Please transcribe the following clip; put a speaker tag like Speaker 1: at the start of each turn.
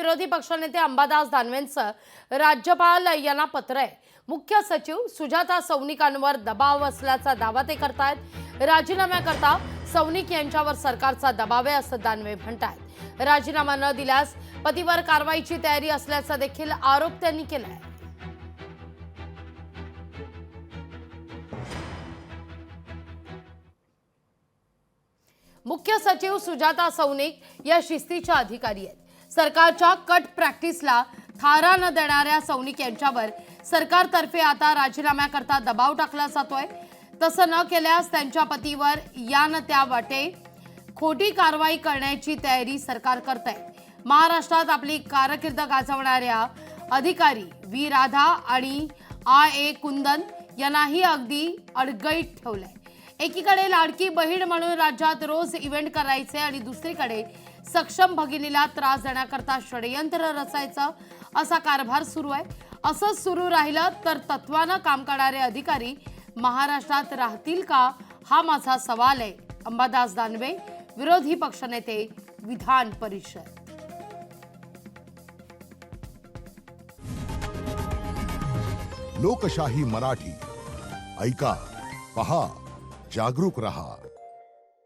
Speaker 1: विरोधी पक्षनेते अंबादास दानवेंचं राज्यपाल यांना पत्र आहे. मुख्य सचिव सुजाता सौनिकांवर दबाव असल्याचा दावा ते करतायत. राजीनाम्याकरता सौनिक यांच्यावर सरकारचा दबाव आहे असं दानवे म्हणतायत. राजीनामा न दिल्यास पतीवर कारवाईची तयारी असल्याचा देखील आरोप त्यांनी केलाय. मुख्य सचिव सुजाता सौनिक या शिस्तीच्या अधिकारी आहेत. सरकारच्या कट प्रॅक्टिसला थारा न देणाऱ्या सौनिक यांच्यावर सरकारतर्फे आता राजीनाम्याकरता दबाव टाकला जातोय. तसं न केल्यास त्यांच्या पतीवर या न त्या वाटे खोटी कारवाई करण्याची तयारी सरकार करत आहे महाराष्ट्रात आपली कारकीर्द गाजवणाऱ्या अधिकारी व्ही राधा आणि आ ए कुंदन यांनाही अगदी अडगळीत ठेवलंय. एकीकडे लाडकी बहीण म्हणून राज्यात रोज इव्हेंट करायचे आणि दुसरीकडे सक्षम भगिनीला त्रास देण्याकरता षडयंत्र रचायचं असा कारभार सुरू आहे. असंच सुरू राहिलं तर तत्वानं काम करणारे अधिकारी महाराष्ट्रात राहतील का? हा माझा सवाल आहे. अंबादास दानवे विरोधी पक्षनेते विधान परिषद.
Speaker 2: लोकशाही मराठी. ऐका पहा. जागरूक रहा।